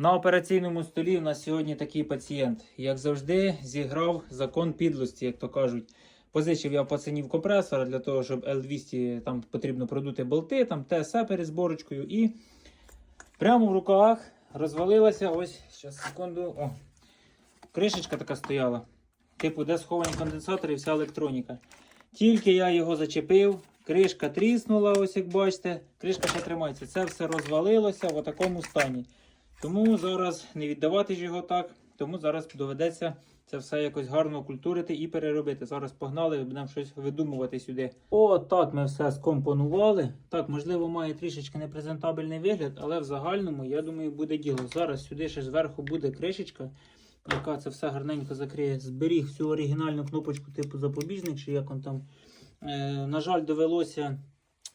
На операційному столі у нас сьогодні такий пацієнт. Як завжди, зіграв закон підлості, як то кажуть. Позичив я пацанів компресора для того, щоб L200 там потрібно продути болти, там ТСА перед зборочкою. І прямо в руках розвалилася ось, зараз секунду. О, кришечка така стояла. Типу, де сховані конденсатори і вся електроніка. Тільки я його зачепив, кришка тріснула, ось як бачите, кришка ще тримається. Це все розвалилося в такому стані. Тому зараз не віддавати ж його так, тому зараз доведеться це все якось гарно окультурити і переробити. Зараз погнали, будемо щось видумувати сюди. О, так ми все скомпонували. Так, можливо, має трішечки непрезентабельний вигляд, але в загальному, я думаю, буде діло. Зараз сюди ще зверху буде кришечка, яка це все гарненько закриє. Зберіг всю оригінальну кнопочку типу запобіжник, чи як он там. Е, на жаль, довелося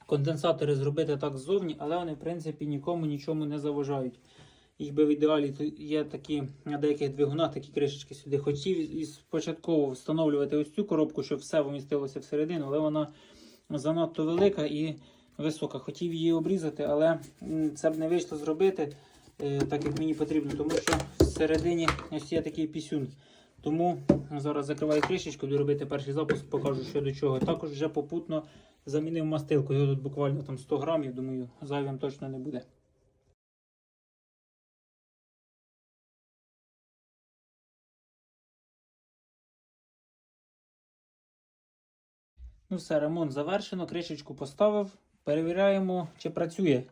конденсатори зробити так ззовні, але вони, в принципі, нікому нічому не заважають. Їх би в ідеалі є такі на деяких двигунах такі кришечки сюди. Хотів і спочатку встановлювати ось цю коробку, щоб все вмістилося всередину, але вона занадто велика і висока. Хотів її обрізати, але це б не вийшло зробити е, так, як мені потрібно, тому що всередині ось є такий пісюн. Тому зараз закриваю кришечку, буду робити перший запуск, покажу, що до чого. Також вже попутно замінив мастилку. Його тут буквально там 100 грамів, думаю, зайвим точно не буде. Ну все, ремонт завершено, кришечку поставив. Перевіряємо, чи працює.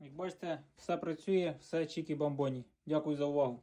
Як бачите, все працює, все чікі бомбоні. Дякую за увагу.